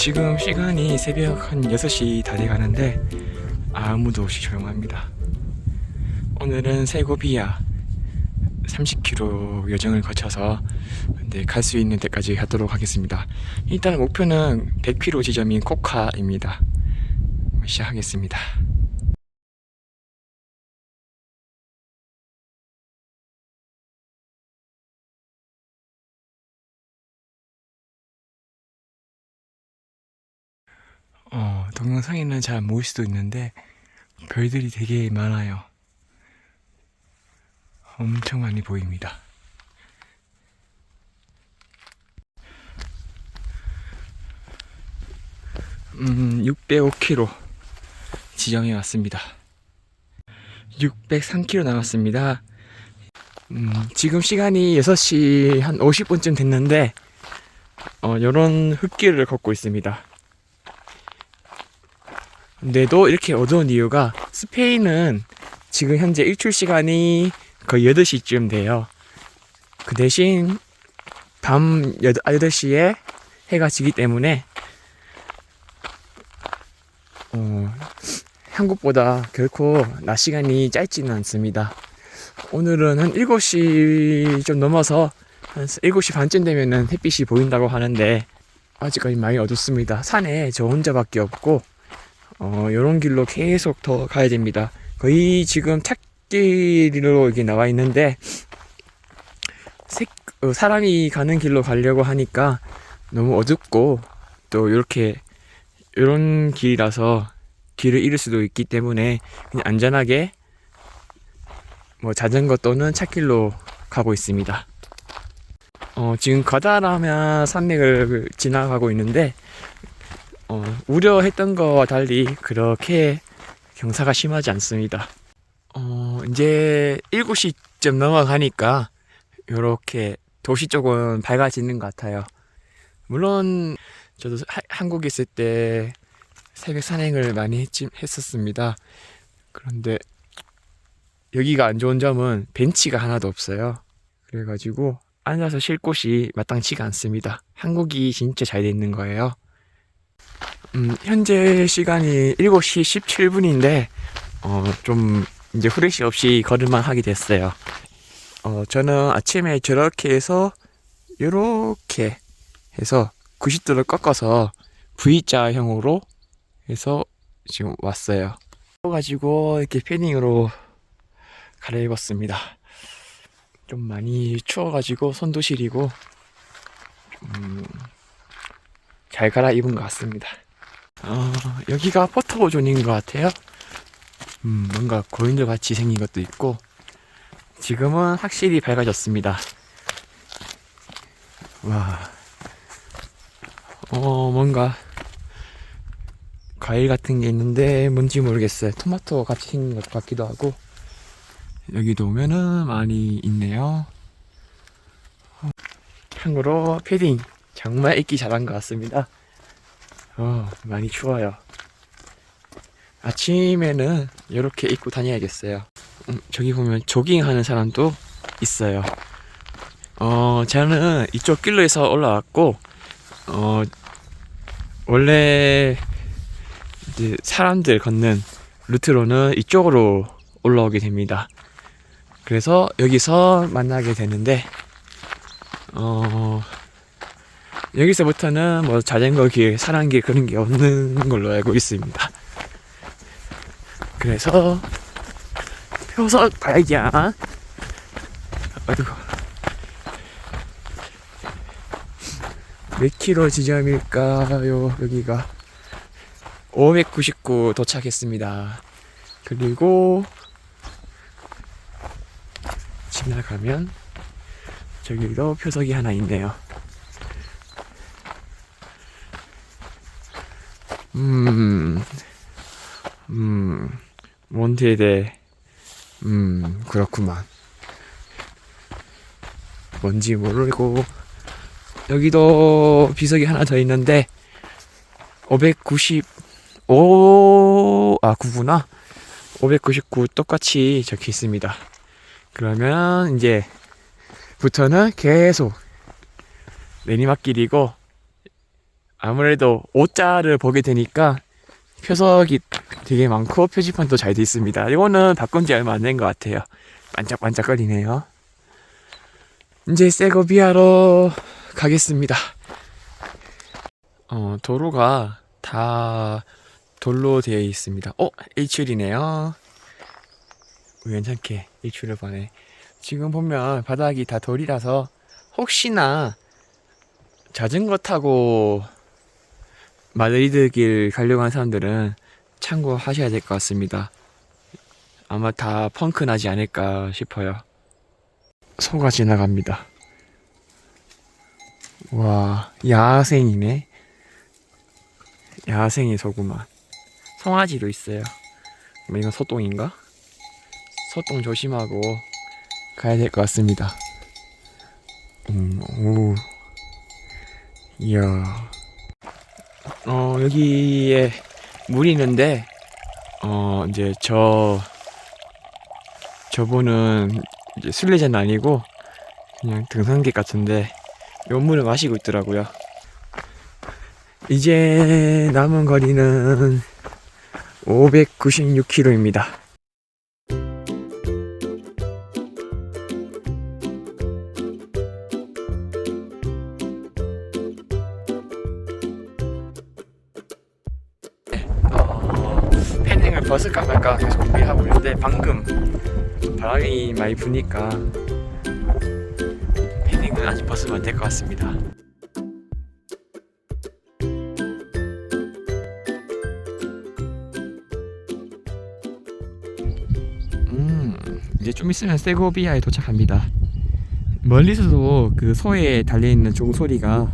지금 시간이 새벽 한 6시 다 돼가는데 아무도 없이 조용합니다. 오늘은 세고비아 30km 여정을 거쳐서 네, 갈수 있는 데까지 가도록 하겠습니다. 일단 목표는 100km 지점인 코카입니다. 시작하겠습니다. 어, 동영상에는 잘 안 보일 수도 있는데 별들이 되게 많아요. 엄청 많이 보입니다. 음, 605km 지점에 왔습니다. 603km 남았습니다. 음, 지금 시간이 6시 한 50분쯤 됐는데, 어, 요런 흙길을 걷고 있습니다. 근데도 이렇게 어두운 이유가 스페인은 지금 현재 일출 시간이 거의 8시쯤 돼요. 그 대신 밤 8시에 해가 지기 때문에 어, 한국보다 결코 낮 시간이 짧지는 않습니다. 오늘은 한 7시 좀 넘어서 한 7시 반쯤 되면은 햇빛이 보인다고 하는데 아직까지 많이 어둡습니다. 산에 저 혼자밖에 없고 어, 요런 길로 계속 더 가야 됩니다. 거의 지금 찾길로 이게 나와 있는데, 색, 어, 사람이 가는 길로 가려고 하니까 너무 어둡고, 또 이렇게, 요런 길이라서 길을 잃을 수도 있기 때문에 그냥 안전하게 뭐 자전거 또는 찾길로 가고 있습니다. 어, 지금 가다라면 산맥을 지나가고 있는데, 어, 우려했던 거와 달리 그렇게 경사가 심하지 않습니다. 어, 이제 7시쯤 넘어가니까 이렇게 도시 쪽은 밝아지는 것 같아요. 물론 저도 하- 한국에 있을 때 새벽 산행을 많이 했, 했었습니다. 그런데 여기가 안 좋은 점은 벤치가 하나도 없어요. 그래가지고 앉아서 쉴 곳이 마땅치가 않습니다. 한국이 진짜 잘 돼 있는 거예요. 음, 현재 시간이 7시 17분인데, 어, 좀, 이제 후레쉬 없이 걸을만 하게 됐어요. 어, 저는 아침에 저렇게 해서, 요렇게 해서 90도를 꺾어서 V자형으로 해서 지금 왔어요. 그래가지고 이렇게 패딩으로 갈아입었습니다. 좀 많이 추워가지고 손도 시리고, 음, 잘 갈아입은 것 같습니다. 어, 여기가 포토존인 것 같아요. 음, 뭔가 고인돌 같이 생긴 것도 있고, 지금은 확실히 밝아졌습니다. 와, 어, 뭔가, 과일 같은 게 있는데, 뭔지 모르겠어요. 토마토 같이 생긴 것 같기도 하고, 여기도 오면은 많이 있네요. 어, 참고로, 패딩, 정말 입기 잘한 것 같습니다. 어, 많이 추워요. 아침에는 이렇게 입고 다녀야겠어요. 음, 저기 보면 조깅하는 사람도 있어요. 어, 저는 이쪽 길로에서 올라왔고, 어, 원래 이제 사람들 걷는 루트로는 이쪽으로 올라오게 됩니다. 그래서 여기서 만나게 되는데, 어, 여기서부터는 뭐 자전거 길, 사람길 그런 게 없는 걸로 알고 있습니다. 그래서 표석 발견. 어이구. 몇 킬로 지점일까요? 여기가 599 도착했습니다. 그리고 지나가면 저기도 표석이 하나 있네요. 음, 음, 몬테데, 음, 그렇구만. 뭔지 모르고, 여기도 비석이 하나 더 있는데, 595, 아, 9구나. 599 똑같이 적혀 있습니다. 그러면 이제, 부터는 계속 내리막길이고, 아무래도 오자를 보게 되니까 표석이 되게 많고 표지판도 잘 돼 있습니다. 이거는 바꾼 지 얼마 안 된 것 같아요. 반짝반짝거리네요. 이제 세고비아로 가겠습니다. 어, 도로가 다 돌로 되어 있습니다. 어, 일출이네요. 우연찮게 일출을 보네. 지금 보면 바닥이 다 돌이라서 혹시나 자전거 타고 마드리드 길 가려고 하는 사람들은 참고하셔야 될 것 같습니다. 아마 다 펑크 나지 않을까 싶어요. 소가 지나갑니다. 와, 야생이네. 야생이 소구만. 송아지도 있어요. 뭐 이건 소똥인가? 소똥 조심하고 가야 될 것 같습니다. 음, 오. 이야. 어, 여기에 물이 있는데, 어, 이제 저, 저분은 이제 순례자는 아니고, 그냥 등산객 같은데, 요 물을 마시고 있더라고요. 이제 남은 거리는 596km입니다. 말까 계속 고민하고 있는데 방금 바람이 많이 부니까 패닝은 아직 벗으면 안 될 것 같습니다. 음, 이제 좀 있으면 세고비아에 도착합니다. 멀리서도 그 소에 달려 있는 종소리가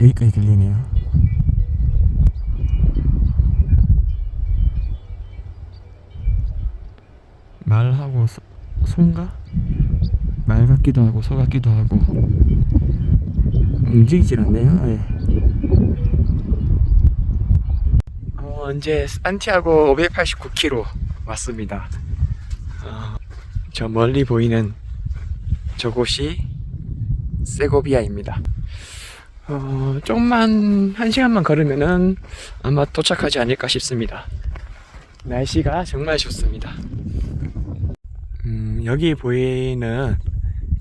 여기까지 들리네요. 말하고 소, 소인가? 말 같기도 하고 소 같기도 하고 움직이질 않네요. 네. 어, 이제 산티아고 589km 왔습니다. 어, 저 멀리 보이는 저곳이 세고비아입니다. 어, 조금만 한 시간만 걸으면은 아마 도착하지 않을까 싶습니다. 날씨가 정말 좋습니다. 음, 여기 보이는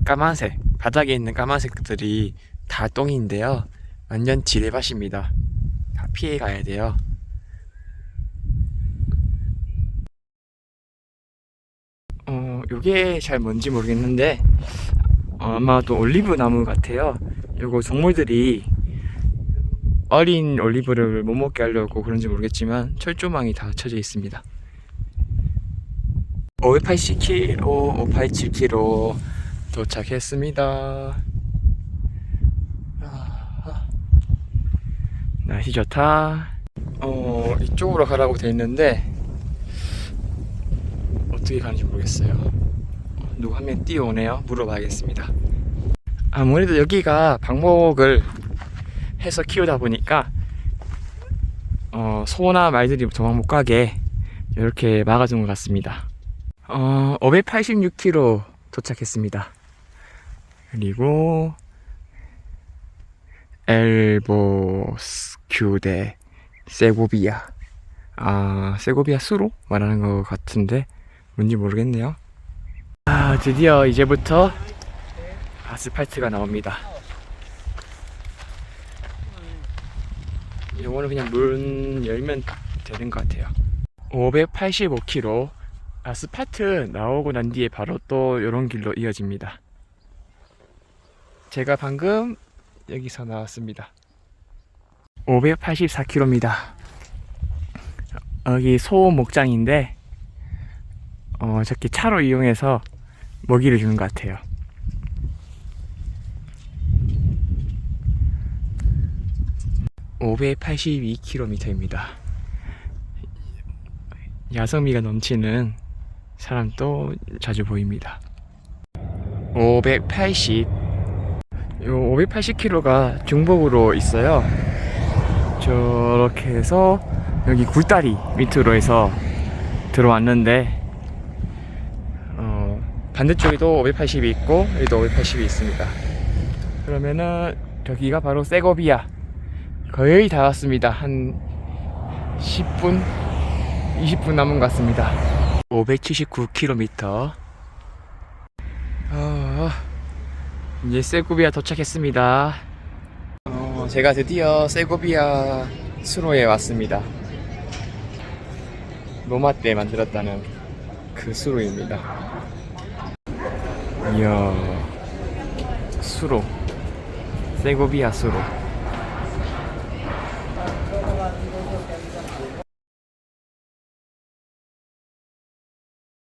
까만색, 바닥에 있는 까만색들이 다 똥인데요. 완전 지뢰밭입니다. 다 피해 가야 돼요. 어, 요게 잘 뭔지 모르겠는데, 어, 아마도 올리브 나무 같아요. 요거 동물들이 어린 올리브를 못 먹게 하려고 그런지 모르겠지만 철조망이 다 쳐져 있습니다. 580km, 587km 도착했습니다. 아, 날씨 좋다. 어, 이쪽으로 가라고 돼 있는데 어떻게 가는지 모르겠어요. 누구 한 명 뛰어오네요. 물어봐야겠습니다. 아무래도 여기가 방목을 해서 키우다 보니까 어, 소나 말들이 도망 못 가게 이렇게 막아준 것 같습니다. 어, 586km 도착했습니다. 그리고 엘보스큐데 세고비아 아 세고비아 수로 말하는 것 같은데 뭔지 모르겠네요. 아 드디어 이제부터 아스팔트가 나옵니다. 요거는 그냥 문 열면 되는 것 같아요. 585km 아스팔트 나오고 난 뒤에 바로 또 이런 길로 이어집니다. 제가 방금 여기서 나왔습니다. 584km입니다. 여기 소 목장인데 어, 저렇게 차로 이용해서 먹이를 주는 것 같아요. (582km입니다) 야성미가 넘치는 사람도 자주 보입니다. 580. 요 580km가 중복으로 있어요. 저렇게 해서 여기 굴다리 밑으로 해서 들어왔는데 어, 반대쪽에도 580이 있고 여기도 580이 있습니다. 그러면은 저기가 바로 세고비아. 거의 다 왔습니다. 한 10분, 20분 남은 것 같습니다. 579km. 어, 이제 세고비아 도착했습니다. 어, 제가 드디어 세고비아 수로에 왔습니다. 로마 때 만들었다는 그 수로입니다. 이야, 수로. 세고비아 수로.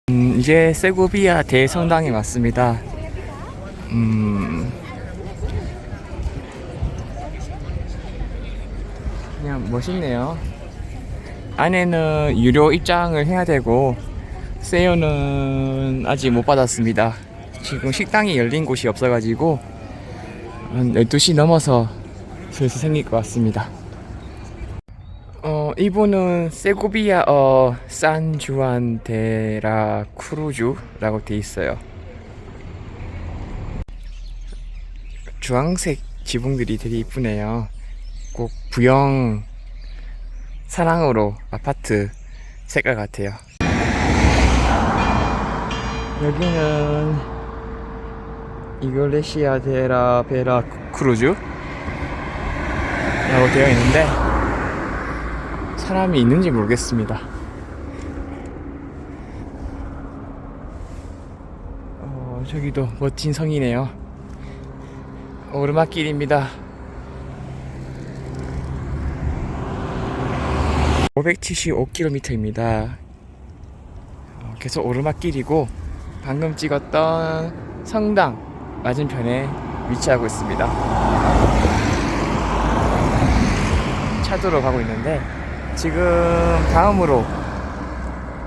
음, 이제 세고비아 대성당에 왔습니다. 음, 그냥 멋있네요. 안에는 유료 입장을 해야 되고 세요는 아직 못 받았습니다. 지금 식당이 열린 곳이 없어가지고 한 12시 넘어서 슬슬 생길 것 같습니다. 어, 이분은 세고비아 어 산주안 데라 크루주라고 돼 있어요. 주황색 지붕들이 되게 이쁘네요. 꼭 부영 사랑으로 아파트 색깔 같아요. 여기는 이글레시아 데라 베라 크루즈라고 되어 있는데 사람이 있는지 모르겠습니다. 어, 저기도 멋진 성이네요. 오르막길입니다. 575km입니다. 어, 계속 오르막길이고 방금 찍었던 성당 맞은편에 위치하고 있습니다. 차도로 가고 있는데 지금 다음으로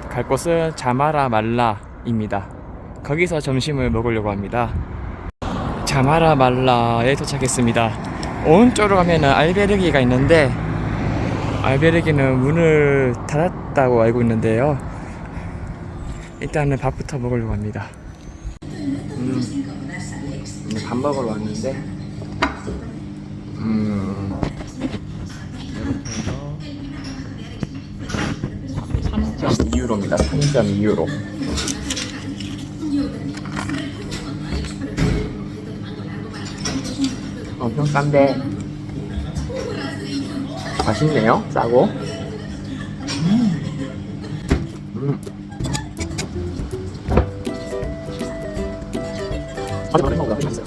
갈 곳은 자마라 말라입니다. 거기서 점심을 먹으려고 합니다. 자마라 말라에 도착했습니다. 오른쪽으로 가면은 알베르기가 있는데 알베르기는 문을 닫았다고 알고 있는데요. 일단은 밥부터 먹으려고 합니다. 음, 밥 먹으러 왔는데, 음, 3.2유로입니다. 3.2유로. 엄청 싼데 맛있네요. 싸고. 음. 안 먹어보다 맛있어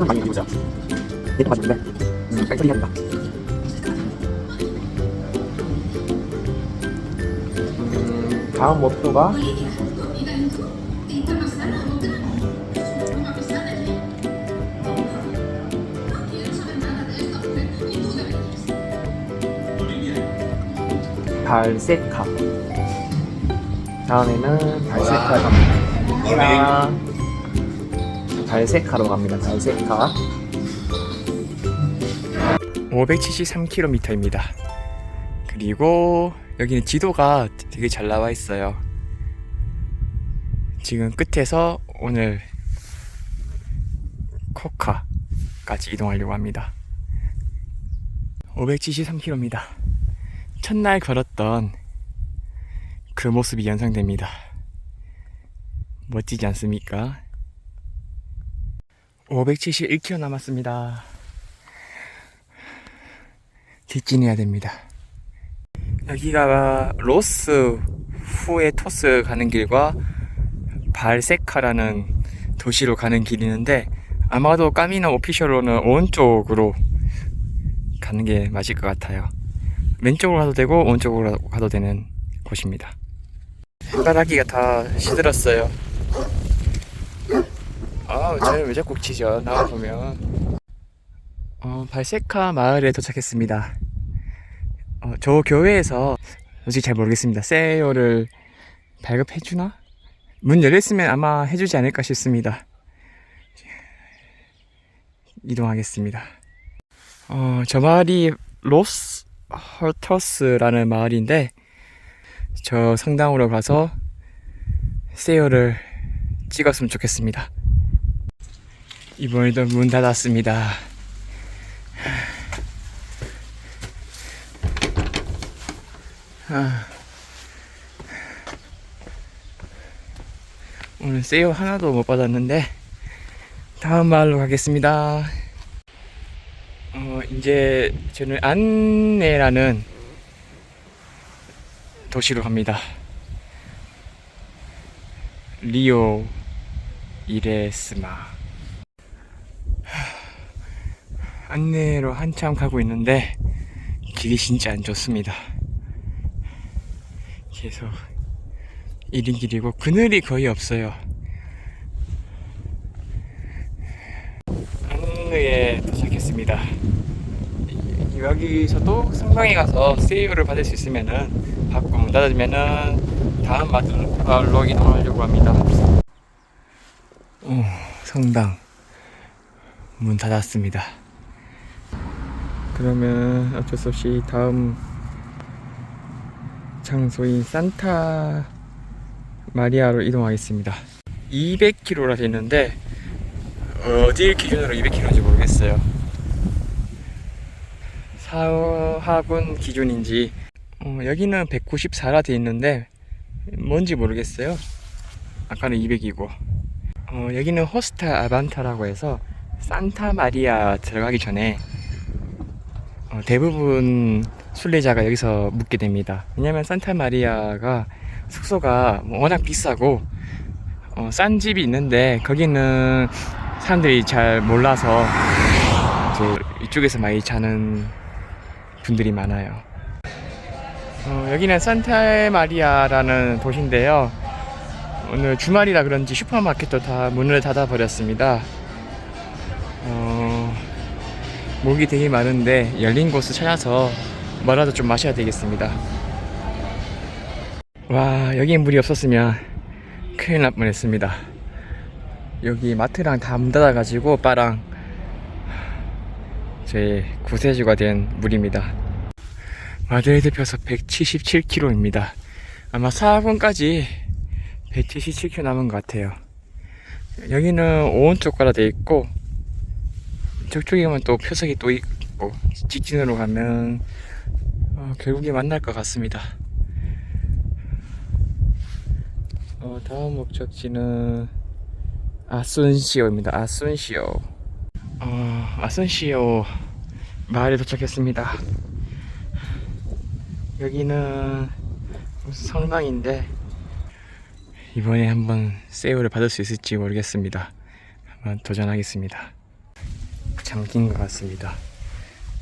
무료도 엄청 많이 이루자. 내도 맛있는데, 음, 뺑소리 해야 된다. 음, 다음 목표가 발세카. 다음에는 발세카 갑니다. 발세카로 갑니다. 발세카. 573km입니다. 그리고 여기는 지도가 되게 잘 나와 있어요. 지금 끝에서 오늘 코카까지 이동하려고 합니다. 573km입니다. 첫날 걸었던 그 모습이 연상됩니다. 멋지지 않습니까? 571km 남았습니다. 직진해야 됩니다. 여기가 로스 후에 토스 가는 길과 발세카라는 도시로 가는 길이 있는데 아마도 까미나 오피셜로는 오른쪽으로 가는 게 맞을 것 같아요. 왼쪽으로 가도 되고 오른쪽으로 가도 되는 곳입니다. 손가락이가 다 시들었어요. 아, 저는 왜 자꾸 치죠? 나와 보면. 어, 발세카 마을에 도착했습니다. 어, 저 교회에서 솔직히 잘 모르겠습니다. 세요를 발급해 주나? 문 열렸으면 아마 해주지 않을까 싶습니다. 이동하겠습니다. 어, 저 마을이 로스 헐터스라는 마을인데 저 성당으로 가서 세어를 찍었으면 좋겠습니다. 이번에도 문 닫았습니다. 아. 오늘 세일 하나도 못 받았는데 다음 마을로 가겠습니다. 어, 이제 저는 안내라는 도시로 갑니다. 리오 이레스마. 하, 안내로 한참 가고 있는데 길이 진짜 안 좋습니다. 계속 이린 길이고 그늘이 거의 없어요. 안내에 도착했습니다. 이- 여기서도 성당에 가서 세이브를 받을 수 있으면은 받고 문 닫으면은 다음 마을로 이동하려고 합니다. 오, 성당 문 닫았습니다. 그러면 어쩔 수 없이 다음 장소인 산타 마리아로 이동하겠습니다. 200km라 돼 있는데 어딜 기준으로 200km인지 모르겠어요. 사하군 기준인지 어, 여기는 194라 돼 있는데 뭔지 모르겠어요. 아까는 200이고 어, 여기는 호스타 아반타라고 해서 산타 마리아 들어가기 전에 어, 대부분 순례자가 여기서 묵게 됩니다. 왜냐면 산타 마리아가 숙소가 뭐 워낙 비싸고 어, 싼 집이 있는데 거기는 사람들이 잘 몰라서 이쪽에서 많이 자는 분들이 많아요. 어, 여기는 산타 마리아라는 도시인데요. 오늘 주말이라 그런지 슈퍼마켓도 다 문을 닫아 버렸습니다. 목이 되게 많은데 열린 곳을 찾아서 뭐라도 좀 마셔야 되겠습니다. 와 여기 물이 없었으면 큰일 날 뻔했습니다. 여기 마트랑 다 문 닫아가지고 빠랑 제 구세주가 된 물입니다. 마드리드 펴서 177km입니다. 아마 사학원까지 177km 남은 것 같아요. 여기는 오른쪽 가라 돼 있고 저쪽에 가면 또 표석이 또 있고 직진으로 가면 어, 결국에 만날 것 같습니다. 어, 다음 목적지는 아순시오입니다. 아순시오. 어, 아순시오 마을에 도착했습니다. 여기는 성당인데 이번에 한번 세이브를 받을 수 있을지 모르겠습니다. 한번 도전하겠습니다. 잠긴 것 같습니다.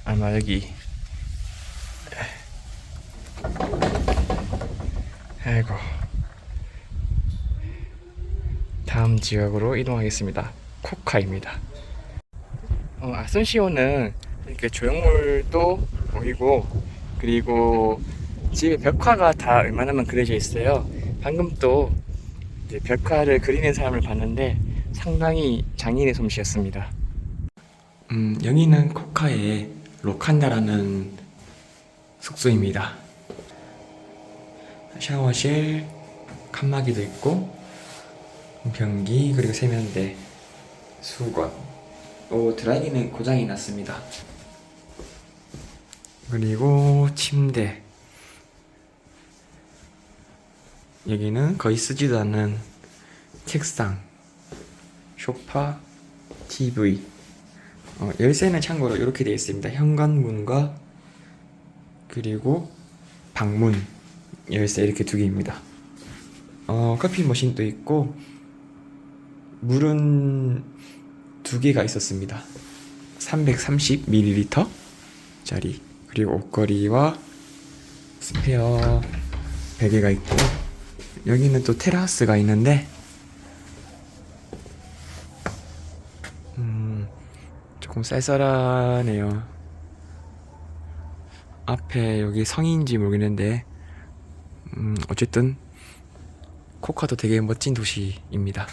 아마 여기 아이고 다음 지역으로 이동하겠습니다. 코카입니다. 어, 아순시오는 이렇게 조형물도 보이고 그리고 집에 벽화가 다 웬만하면 그려져 있어요. 방금 또 벽화를 그리는 사람을 봤는데 상당히 장인의 솜씨였습니다. 음, 여기는 코카의 로칸다라는 숙소입니다. 샤워실, 칸막이도 있고 변기 그리고 세면대, 수건. 오 드라이기는 고장이 났습니다. 그리고 침대. 여기는 거의 쓰지도 않는 책상, 소파, TV. 어, 열쇠는 참고로 이렇게 되어 있습니다. 현관문과 그리고 방문 열쇠 이렇게 두 개입니다. 어, 커피 머신도 있고 물은 두 개가 있었습니다. 330ml 짜리 그리고 옷걸이와 스페어 베개가 있고 여기는 또 테라스가 있는데 음, 조금 쌀쌀하네요. 앞에 여기 성인지 모르겠는데 음, 어쨌든 코카도 되게 멋진 도시입니다.